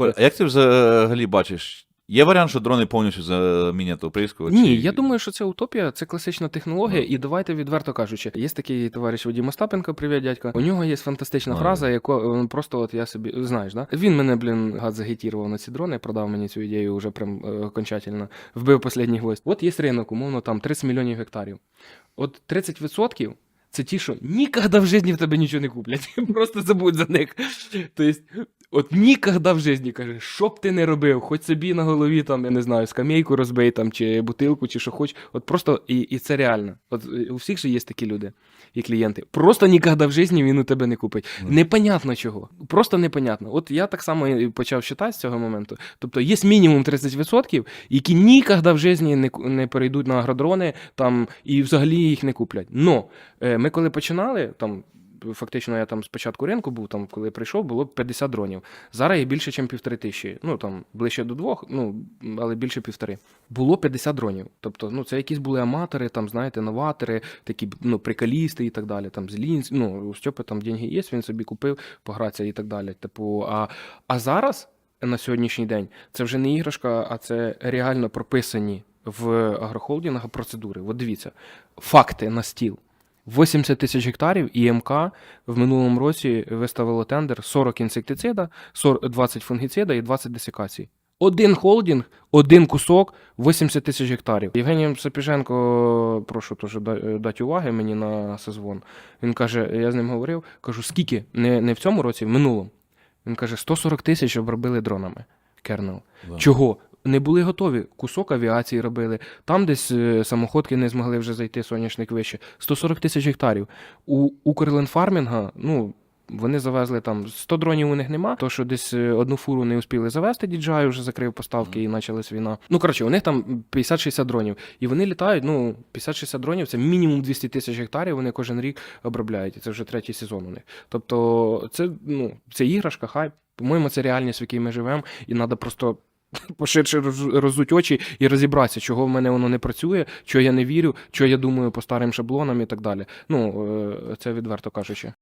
Коль, а як ти взагалі бачиш? Є варіант, що дрони повністю замінять оприскувач? Ні, я думаю, що це утопія, це класична технологія, і давайте відверто кажучи, є такий товариш Вадим Остапенко, привіт, дядька. У нього є фантастична Ой. фраза, яку е, просто от я собі знаєш, да? Він мене, блін, гад загітірував на ці дрони, продав мені цю ідею вже прям е, окончательно. Вбив останній гвоздь. От є ринок, умовно, там 30 мільйонів гектарів. От 30% це ті, що ніколи в житті в тебе нічого не куплять. Просто забудь за них. Тобто, от ніколи в житті, каже, що б ти не робив, хоч собі на голові там, я не знаю, скамейку розбий там, чи бутилку, чи що хоч. От просто, і, і це реально. От е, у всіх же є такі люди і клієнти. Просто ніколи в житті він у тебе не купить. Ну. Непонятно чого. Просто непонятно. От я так само і почав читати з цього моменту. Тобто є мінімум 30%, які ніколи в житті не, не перейдуть на агродрони там, і взагалі їх не куплять. Но е, ми коли починали, там. Фактично, я там спочатку ринку був, там, коли прийшов, було 50 дронів. Зараз є більше, ніж півтори тисячі. Ну там ближче до двох, ну але більше півтори. Було 50 дронів. Тобто, ну це якісь були аматори, там, знаєте, новатори, такі ну, приколісти і так далі. Там Злінсь, ну у Стьопи там деньги є, він собі купив, погратися і так далі. Типу, а, а зараз, на сьогоднішній день, це вже не іграшка, а це реально прописані в агрохолдингах процедури. От дивіться, факти на стіл. 80 тисяч гектарів ІМК в минулому році виставило тендер 40 інсектицида, 20 фунгіцида і 20 десикацій. Один холдинг, один кусок, 80 тисяч гектарів. Євгеній Сапіженко, прошу теж дати уваги мені на сезон. Він каже: я з ним говорив, кажу, скільки? Не, не в цьому році, в минулому. Він каже, 140 тисяч обробили дронами. Кернел. Чого? Не були готові. Кусок авіації робили. Там десь е, самоходки не змогли вже зайти соняшник вище. 140 тисяч гектарів. У Укрленфармінга, ну. Вони завезли там 100 дронів у них нема, то що десь е, одну фуру не успіли завести, DJI вже закрив поставки і почалась війна. Ну коротше, у них там 50-60 дронів. І вони літають. Ну, 50-60 дронів це мінімум 200 тисяч гектарів. Вони кожен рік обробляють. І це вже третій сезон у них. Тобто, це ну це іграшка, хайп. По-моєму, це реальність, в якій ми живемо, і треба просто поширше роз- розуть очі і розібратися, чого в мене воно не працює, чого я не вірю, чого я думаю по старим шаблонам і так далі. Ну, е, це відверто кажучи.